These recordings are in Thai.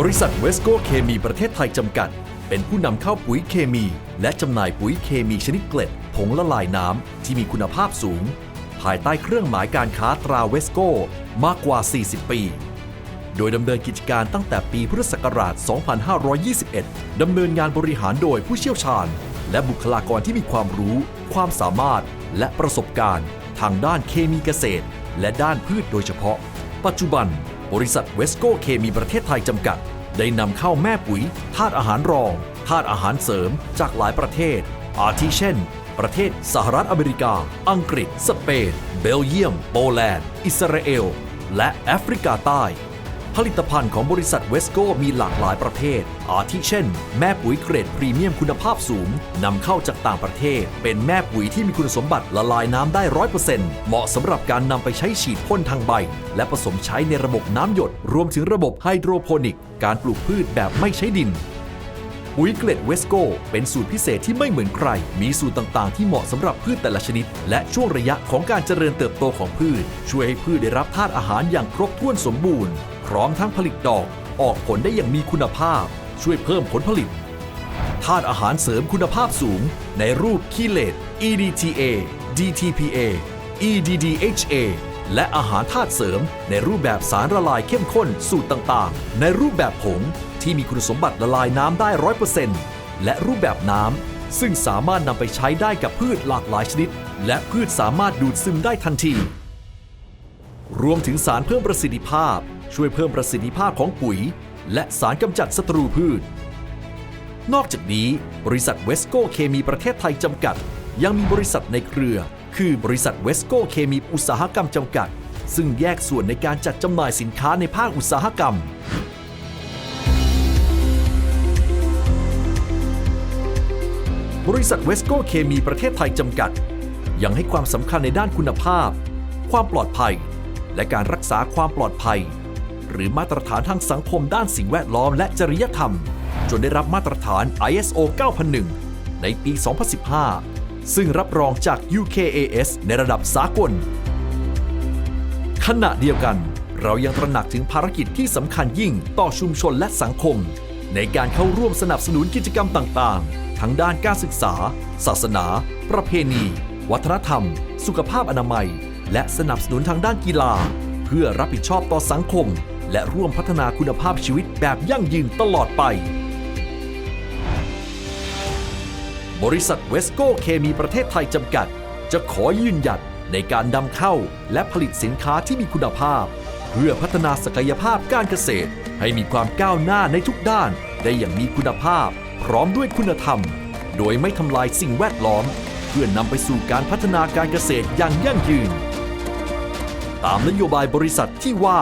บริษัทเวสโกเคมีประเทศไทยจำกัด เป็นผู้นำเข้าปุ๋ยเคมี และจำหน่ายปุ๋ยเคมีชนิดเกล็ด ผงละลายน้ำที่มีคุณภาพสูง ภายใต้เครื่องหมายการค้าตราเวสโกมากกว่า 40 ปี โดยดำเนินกิจการตั้งแต่ปีพุทธศักราช 2521 ดำเนินงานบริหารโดยผู้เชี่ยวชาญ และบุคลากรที่มีความรู้ ความสามารถ และประสบการณ์ ทางด้านเคมีเกษตร และด้านพืชโดยเฉพาะ ปัจจุบัน บริษัทเวสโกเคมีประเทศไทยจำกัด ได้นำเข้าแม่ปุ๋ยธาตุอาหารรองธาตุอาหารเสริมจากหลายประเทศ อาทิเช่น ประเทศสหรัฐอเมริกา อังกฤษ สเปน เบลเยียม โปแลนด์ อิสราเอล และแอฟริกาใต้ ผลิตภัณฑ์ของบริษัทเวสโกมีหลากหลายประเภท อาทิเช่น แม่ปุ๋ยเกรดพรีเมียมคุณภาพสูงนำเข้าจากต่างประเทศ เป็นแม่ปุ๋ยที่มีคุณสมบัติละลายน้ำได้ร้อยเปอร์เซ็นต์เหมาะสำหรับการนำไปใช้ฉีดพ่นทางใบ และผสมใช้ในระบบน้ำหยด รวมถึงระบบไฮโดรโปนิก การปลูกพืชแบบไม่ใช้ดินปุ๋ยเกล็ดเวสโกเป็นสูตรพิเศษที่ไม่เหมือนใคร มีสูตรต่างๆ ที่เหมาะสำหรับพืชแต่ละชนิด และช่วงระยะของการเจริญเติบโตของพืช ช่วยให้พืชได้รับธาตุอาหารอย่างครบถ้วนสมบูรณ์ พร้อมทั้งผลิตดอกออกผลได้อย่างมีคุณภาพ ช่วยเพิ่มผลผลิตธาตุอาหารเสริมคุณภาพสูง ในรูปคีเลต EDTA DTPA EDDHA และอาหารธาตุเสริม ในรูปแบบสารละลายเข้มข้นสูตรต่างๆ ในรูปแบบผงที่มีคุณสมบัติละลายน้ำได้ร้อยเปอร์เซ็นต์และรูปแบบน้ำซึ่งสามารถนำไปใช้ได้กับพืชหลากหลายชนิด และพืชสามารถดูดซึมได้ทันที รวมถึงสารเพิ่มประสิทธิภาพ ช่วยเพิ่มประสิทธิภาพของปุ๋ย และสารกำจัดศัตรูพืช นอกจากนี้ บริษัทเวสโกเคมีประเทศไทยจำกัด ยังมีบริษัทในเครือ คือบริษัทเวสโกเคมีอุตสาหกรรมจำกัด ซึ่งแยกส่วนในการจัดจำหน่ายสินค้าในภาคอุตสาหกรรมบริษัทเวสโกเคมีประเทศไทยจำกัด ยังให้ความสำคัญในด้านคุณภาพ ความปลอดภัย และการรักษาความปลอดภัย หรือมาตรฐานทางสังคมด้านสิ่งแวดล้อมและจริยธรรม จนได้รับมาตรฐาน ISO 9001 ในปี 2015 ซึ่งรับรองจาก UKAS ในระดับสากล ขณะเดียวกัน เรายังตระหนักถึงภารกิจที่สำคัญยิ่งต่อชุมชนและสังคม ในการเข้าร่วมสนับสนุนกิจกรรมต่างๆ ทั้งด้านการศึกษา ศาสนา ประเพณี วัฒนธรรม สุขภาพอนามัย และสนับสนุนทางด้านกีฬา เพื่อรับผิดชอบต่อสังคม และร่วมพัฒนาคุณภาพชีวิตแบบยั่งยืนตลอดไป บริษัทเวสโกเคมีประเทศไทยจำกัด จะขอยืนหยัดในการนำเข้าและผลิตสินค้าที่มีคุณภาพ เพื่อพัฒนาศักยภาพการเกษตร ให้มีความก้าวหน้าในทุกด้าน ได้อย่างมีคุณภาพ พร้อมด้วยคุณธรรม โดยไม่ทำลายสิ่งแวดล้อม เพื่อนำไปสู่การพัฒนาการเกษตรอย่างยั่งยืน ตามนโยบายบริษัทที่ว่า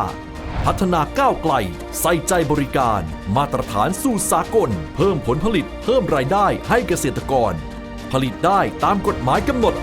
พัฒนาก้าวไกล ใส่ใจบริการ มาตรฐานสู่สากล เพิ่มผลผลิต เพิ่มรายได้ให้เกษตรกร ผลิตได้ตามกฎหมายกำหนด